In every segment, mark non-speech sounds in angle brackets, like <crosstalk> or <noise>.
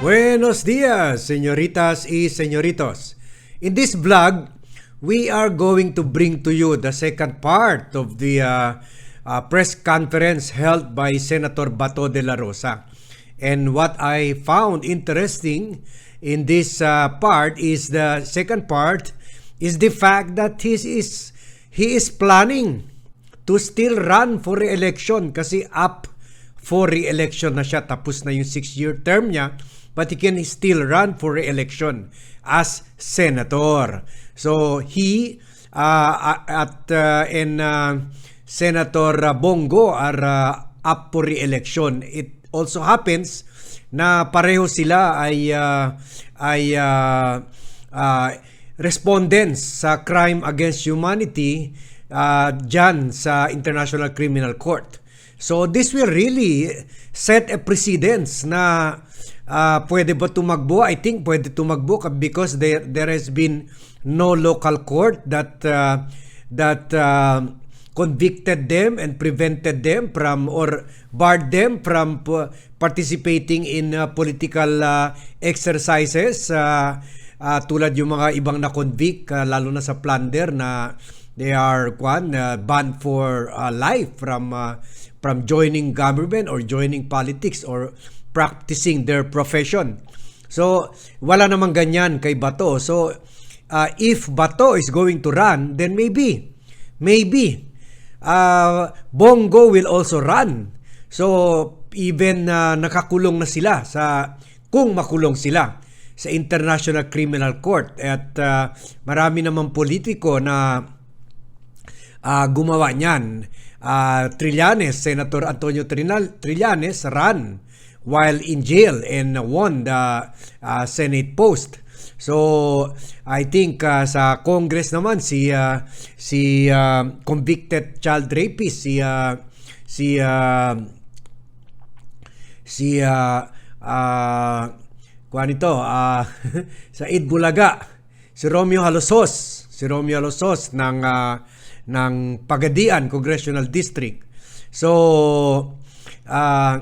Buenos dias, señoritas y señoritos. In this vlog, we are going to bring to you the second part of the uh, uh, press conference held by Senator Bato de la Rosa. And what I found interesting in this uh, part is the second part is the fact that he is he is planning to still run for re-election kasi up for re-election na siya tapos na yung 6-year term niya but he can still run for re-election as senator. So he uh, at uh, and uh, Senator Bongo are uh, up for re-election. It also happens na pareho sila ay uh, ay uh, uh, respondents sa crime against humanity uh, dyan sa International Criminal Court. So this will really set a precedence na uh, pwede ba tumagbo? I think pwede tumagbo because there there has been no local court that uh, that uh, convicted them and prevented them from or barred them from participating in uh, political uh, exercises uh, uh, tulad yung mga ibang na-convict uh, lalo na sa plunder na they are kwan uh, banned for uh, life from uh, from joining government or joining politics or practicing their profession. So, wala namang ganyan kay Bato. So, uh, if Bato is going to run, then maybe, maybe, uh, Bongo will also run. So, even uh, nakakulong na sila sa, kung makulong sila sa International Criminal Court. At uh, marami namang politiko na uh, gumawa niyan uh, Trillanes, Senator Antonio Trillanes ran while in jail and won the uh, Senate post. So I think uh, sa Congress naman si uh, si uh, convicted child rapist si uh, si uh, si uh, uh, kuan ito uh, <laughs> sa Id Bulaga si Romeo Halosos si Romeo Halosos ng uh, ng Pagadian Congressional District. So, uh,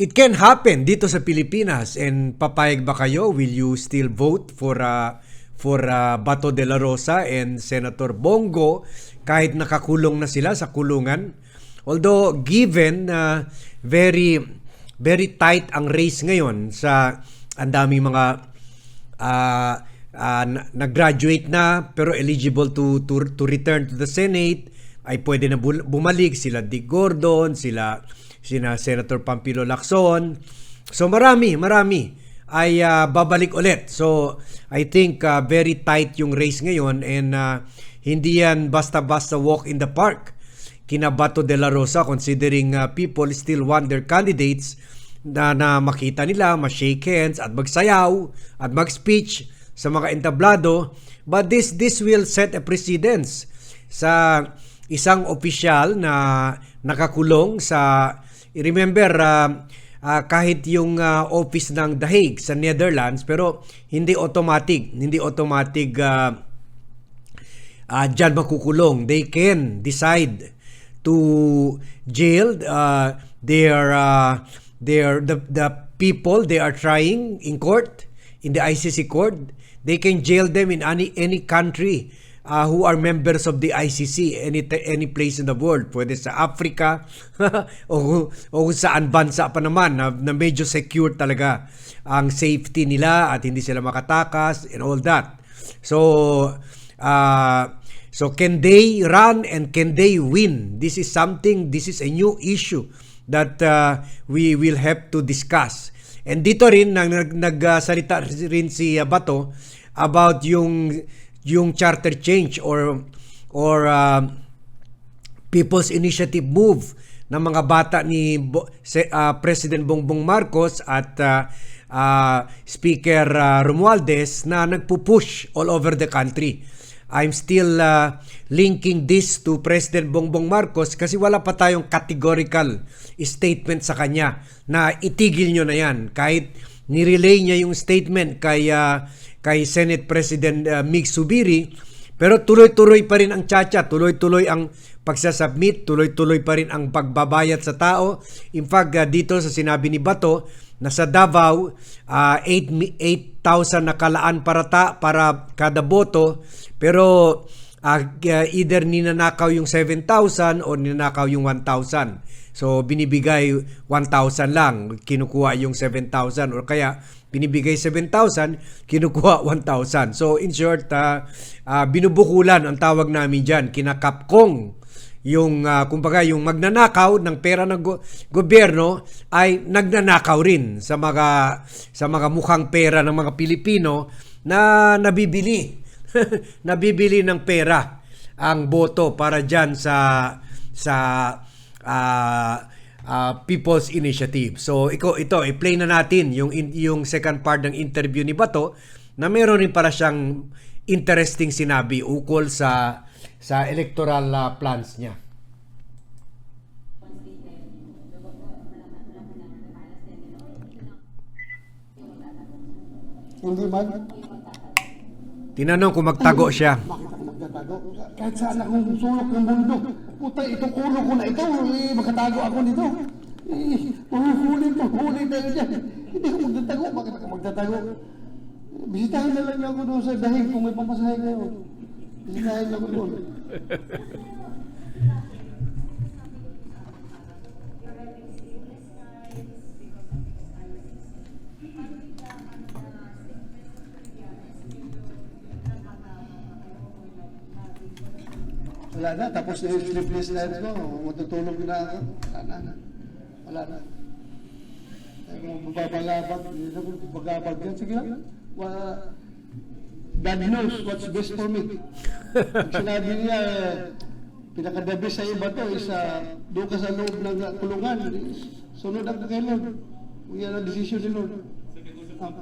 it can happen dito sa Pilipinas and papayag ba kayo? Will you still vote for uh, for uh, Bato de la Rosa and Senator Bongo kahit nakakulong na sila sa kulungan? Although given uh, very very tight ang race ngayon sa ang daming mga uh, uh, nag-graduate na pero eligible to, to, to return to the Senate ay pwede na bumalik sila Dick Gordon, sila sina Senator Pampilo Lacson. So marami, marami ay uh, babalik ulit. So I think uh, very tight yung race ngayon and uh, hindi yan basta-basta walk in the park. Kinabato de la Rosa considering uh, people still want their candidates na, na makita nila, ma-shake hands at magsayaw at mag-speech sa mga entablado but this this will set a precedence sa isang opisyal na nakakulong sa remember uh, uh, kahit yung uh, office ng The Hague sa Netherlands pero hindi automatic hindi automatic uh, uh, dyan makukulong. They can decide to jail uh, their uh, their the, the people they are trying in court in the ICC court. They can jail them in any any country uh, who are members of the ICC any any place in the world pwede sa Africa <laughs> o o saan bansa pa naman na, na medyo secure talaga ang safety nila at hindi sila makatakas and all that. So uh, so can they run and can they win? This is something this is a new issue that uh, we will have to discuss. And dito rin nag nagsalita rin si Bato about yung yung charter change or or uh, People's Initiative move ng mga bata ni uh, President Bongbong Marcos at uh, uh, Speaker uh, Romualdez na nagpupush all over the country I'm still uh, linking this to President Bongbong Marcos kasi wala pa tayong categorical statement sa kanya na itigil nyo na yan. Kahit nirelay niya yung statement kay, uh, kay Senate President uh, Mig Subiri, pero tuloy-tuloy pa rin ang tsacha, tuloy-tuloy ang pagsasubmit, tuloy-tuloy pa rin ang pagbabayad sa tao. In fact, uh, dito sa sinabi ni Bato, nasa Davao, ah, 8 mi- 8,000 na kalaan para ta, para kada boto, pero ah, k- either ninanakaw yung 7,000 o ninanakaw yung 1,000. So binibigay 1,000 lang, kinukuha yung 7,000 or kaya binibigay 7,000, kinukuha 1,000. So in short, ah, ah, binubukulan ang tawag namin diyan, kinakapkong yung uh, kumbaga yung magnanakaw ng pera ng go- gobyerno ay nagnanakaw rin sa mga sa mga mukhang pera ng mga Pilipino na nabibili <laughs> nabibili ng pera ang boto para diyan sa sa ah, ah, People's Initiative. So iko ito i-play na natin yung in- yung second part ng interview ni Bato na meron rin para siyang interesting sinabi ukol sa sa electoral ah, plans niya. Hindi man. Tinanong kung magtago siya. Kahit saan akong sulok ng mundo. Puta, itong ulo ko na ito. Eh, magkatago ako dito. Eh, mahuhulin, mahuhulin tayo dyan. Hindi ako magtatago. Bakit ako magtatago? Bisitahin na lang ako doon sa dahil kung may pamasahe kayo. Bisitahin lang ako doon. Wala na, tapos na yung sleepless nights ko, matutulog na ako. Wala na. Wala na. Ay, mababalabag, na bagabag yan, sige lang. Wa- God knows what's best for me. Pag sinabi niya, pinakadabi sa iba to is uh, doon ka sa loob ng uh, kulungan. Sunod ang kay Lord. Kung yan ang desisyon ni Lord. Ah.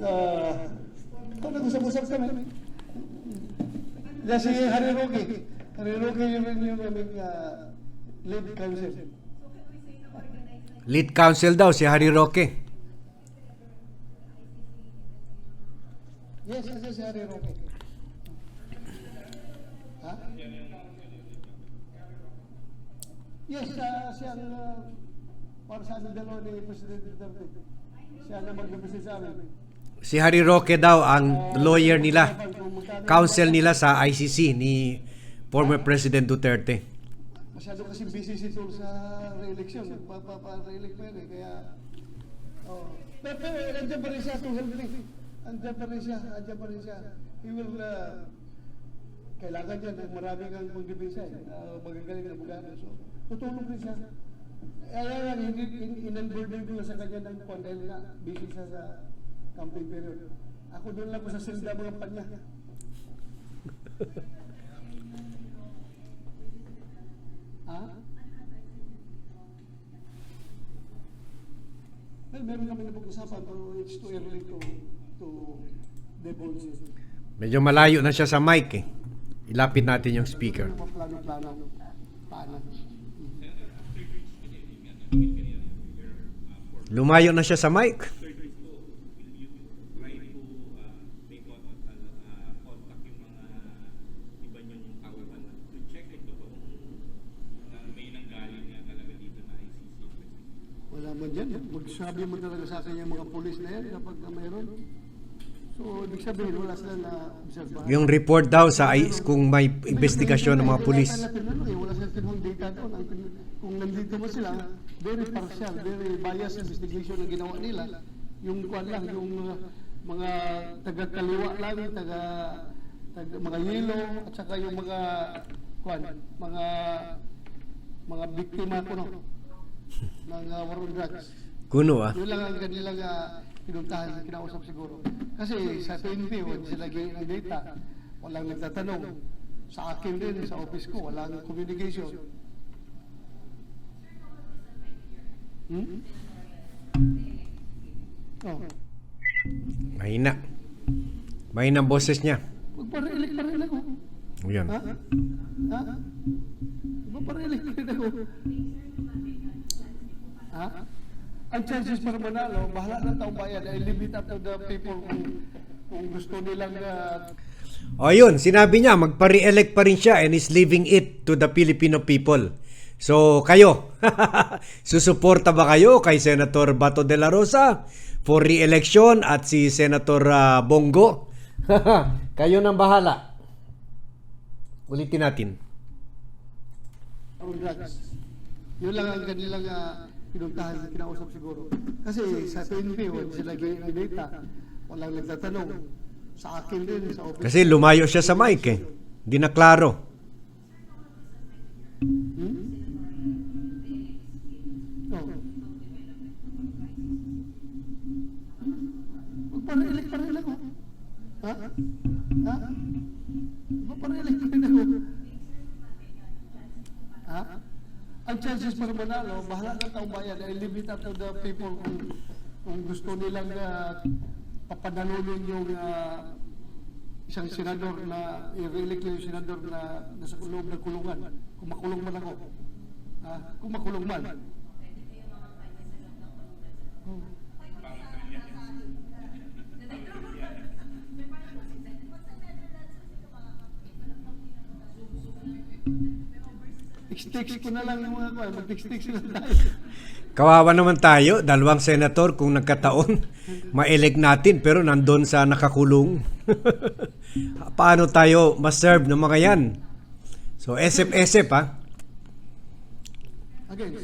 Ah, ito nag-usap-usap kami. Yan si Roque. Harry Roque yun yung, aming uh, lead counsel. Lead counsel daw si Harry Roque. Yes, yes, yes, si Harry Roque. Ha? Yes, uh, siya ang uh, para sa aming dalawa ni President Duterte. Siya na mag-represent sa amin. Si Harry Roque daw ang lawyer nila, counsel nila sa ICC ni former President Duterte. Masyado kasi busy si Tul sa re-election. Nagpapa-re-elect pa yun eh. Kaya, oh. Pero, pero nandiyan pa rin siya to help me. Andiyan pa rin siya. Andiyan pa rin siya. He will, uh, kailangan niya ng marami kang pagdibisa eh. Uh, magagaling na bugano. So, tutulong rin siya. Kaya yan, hindi, in- in-unburden ko sa kanya ng kwan dahil nga busy siya sa camping period. Ako doon lang ko sa silda mga panya. Ha? Well, meron kami napag-usapan pero it's too early to to divulge it. Medyo malayo na siya sa mic eh. Ilapit natin yung speaker. Pa plano-plano? Paano? Lumayo na siya sa mic. Magsabi mo talaga sa akin yung mga polis na yan kapag mayroon. So, ibig sabihin, wala sila na obserbahan. Yung report daw sa I- kung may investigasyon ng mga pulis. Wala sila tinanong eh, wala sila tinanong data doon. Ang Kung nandito mo sila, very partial, very biased investigation na ginawa nila. Yung kwan lang, yung uh, mga taga-kaliwa lang, taga, taga mga yelo, at saka yung mga kwan, mga mga biktima ko no, ng uh, war on drugs. Kuno ah. Yun lang ang kanilang uh, pinuntahan, kinausap siguro. Kasi sa 20, wala sila ng data. Walang nagtatanong. Sa akin din, sa office ko, walang communication. Hmm? Oh. Mahina. Mahina ang boses niya. Magpare-elect pa rin ako. Yan. Ha? Ha? Magpare-elect pa rin ako. Ha? Ang chances para manalo, bahala ng taong bayan. I leave it up to the people kung, kung gusto nilang uh, O yun, sinabi niya, magpa-re-elect pa rin siya and is leaving it to the Filipino people. So, kayo, <laughs> susuporta ba kayo kay Senator Bato de la Rosa for re-election at si Senator ah, Bongo? <laughs> kayo nang bahala. Ulitin natin. drugs. Yun lang ang kanilang uh, pinuntahan, kinausap siguro. Kasi sa PNP, wala sila data. Walang nagtatanong. Sa akin din, sa office. Kasi lumayo siya sa mic eh. Hindi na klaro. Hmm? Oh. Magpare-elect pa rin ako. Ha? Ha? Magpare-elect pa rin ako. Ha? Ang chances para manalo, bahala ng taong bayan. I leave it up to the people kung, kung gusto nilang uh, papanalunin yung uh, isang senador na i-elect yung senador na nasa loob ng kulungan. Kung makulong man ako. Ha? Kung makulong man. Oh. Text-text ko na lang yung mga kwan. Mag-text-text na tayo. Kawawa naman tayo, dalawang senator kung nagkataon, ma-elect natin pero nandun sa nakakulong. <laughs> Paano tayo ma-serve ng mga yan? So, SF-SF ha? Again.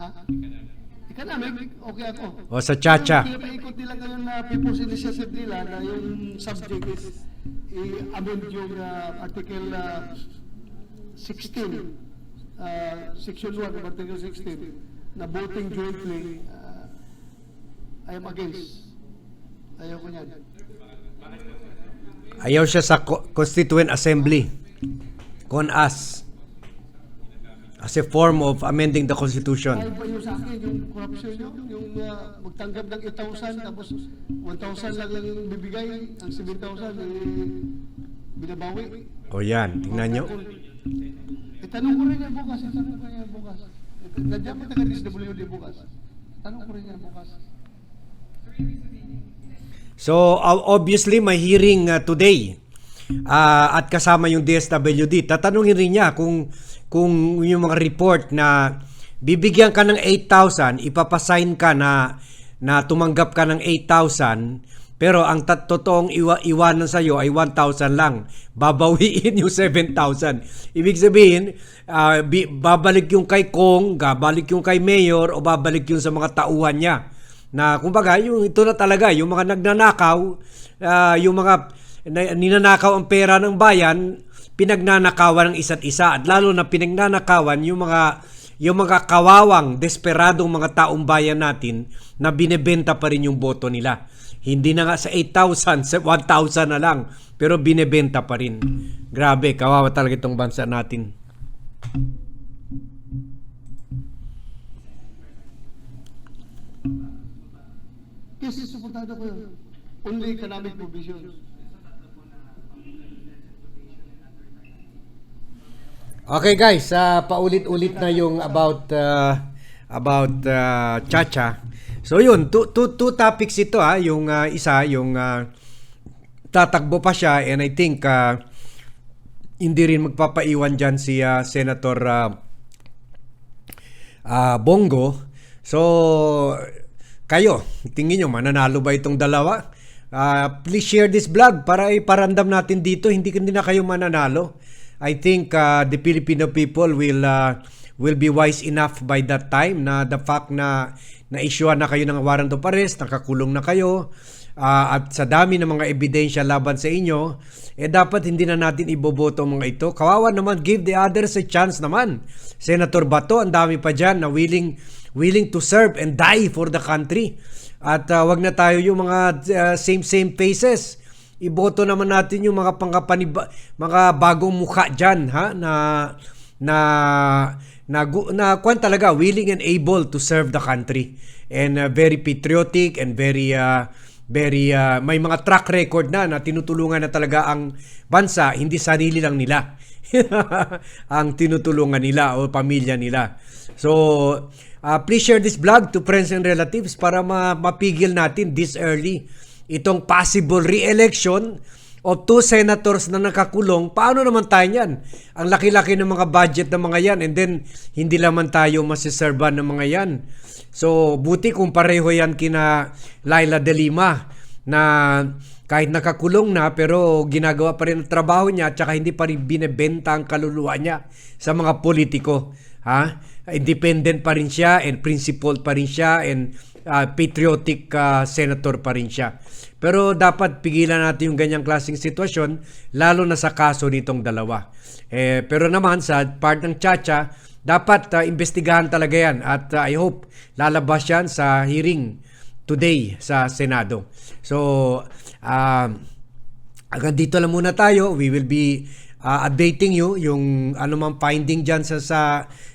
Ha? Economic, okay ako. O sa Chacha. Yung pinapaikot nila ngayon na people's initiative nila na yung subject is i-amend yung uh, article uh, 16, uh, section 1 of article 16, na voting jointly, uh, I am against. Ayaw ko niyan. Ayaw siya sa Co- Constituent Assembly. CONAS. As a form of amending the Constitution. Ayaw ba yung sa akin, yung corruption nyo, yung uh, magtanggap ng 8,000 tapos 1,000 lang yung bibigay, ang 7,000 eh, binabawi. O yan, tingnan nyo. Eh, tanong ko rin yan bukas. Eh, tanong ko rin yan bukas. Nandiyan mo taga DSWD bukas. Tanong ko rin yan bukas. So o- obviously may hearing uh, today Ah, at kasama yung DSWD. Tatanungin rin niya kung kung yung mga report na bibigyan ka ng 8,000, ipapasign ka na na tumanggap ka ng 8,000 pero ang totoong iwa, iwanan sa iyo ay 1,000 lang. Babawiin yung 7,000. Ibig sabihin, bi- babalik yung kay Kong, babalik yung kay Mayor o babalik yung sa mga tauhan niya na kumbaga yung ito na talaga yung mga nagnanakaw ah, yung mga na, ninanakaw ang pera ng bayan pinagnanakawan ng isa't isa at lalo na pinagnanakawan yung mga yung mga kawawang desperadong mga taong bayan natin na binebenta pa rin yung boto nila hindi na nga sa 8,000 sa 1,000 na lang pero binebenta pa rin grabe kawawa talaga itong bansa natin Yes, supportado ko yun. Only economic provisions. Okay guys, ah, paulit-ulit na yung about ah, about ah, Chacha. So yun, two, two, two topics ito ha, yung ah, isa yung ah, tatakbo pa siya and I think ah, hindi rin magpapaiwan diyan si ah, Senator ah, ah, Bongo. So kayo, tingin nyo mananalo ba itong dalawa? Ah, please share this vlog para iparandam natin dito hindi hindi na kayo mananalo. I think uh, the Filipino people will uh, will be wise enough by that time na the fact na na-issue na kayo ng warrant of arrest, nakakulong na kayo, uh, at sa dami ng mga ebidensya laban sa inyo, eh dapat hindi na natin iboboto mga ito. Kawawa naman, give the others a chance naman. Senator Bato, ang dami pa dyan na willing, willing to serve and die for the country. At uh, wag na tayo yung mga uh, same-same faces iboto naman natin yung mga pangkapaniba, mga bagong mukha diyan ha na na na, na kwan talaga willing and able to serve the country. And uh, very patriotic and very uh, very uh, may mga track record na na tinutulungan na talaga ang bansa hindi sarili lang nila. <laughs> Ang tinutulungan nila o pamilya nila. So uh, please share this vlog to friends and relatives para ma- mapigil natin this early itong possible re-election of two senators na nakakulong, paano naman tayo yan? Ang laki-laki ng mga budget ng mga yan and then hindi naman tayo masiserban ng mga yan. So, buti kung pareho yan kina Laila de Lima na kahit nakakulong na pero ginagawa pa rin ang trabaho niya at saka hindi pa rin binebenta ang kaluluwa niya sa mga politiko. Ha? Independent pa rin siya and principled pa rin siya and uh, patriotic uh, senator pa rin siya. Pero dapat pigilan natin yung ganyang klaseng sitwasyon lalo na sa kaso nitong dalawa. Eh, pero naman sa part ng Chacha, dapat uh, investigahan talaga yan at uh, I hope lalabas yan sa hearing today sa Senado. So, um, hanggang dito lang muna tayo. We will be uh, updating you yung anumang finding dyan sa, sa,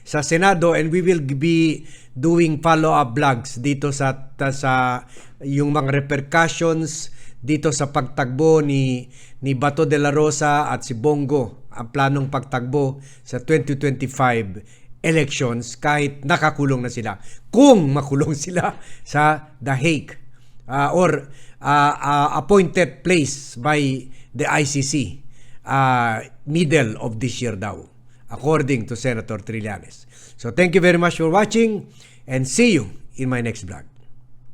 sa Senado and we will be doing follow-up vlogs dito sa, sa yung mga repercussions dito sa pagtagbo ni ni Bato de la Rosa at si Bongo ang planong pagtagbo sa 2025 elections kahit nakakulong na sila. Kung makulong <laughs> sila sa The Hague uh, or uh, uh, appointed place by the ICC uh, middle of this year daw according to Senator Trillanes. So thank you very much for watching and see you in my next vlog.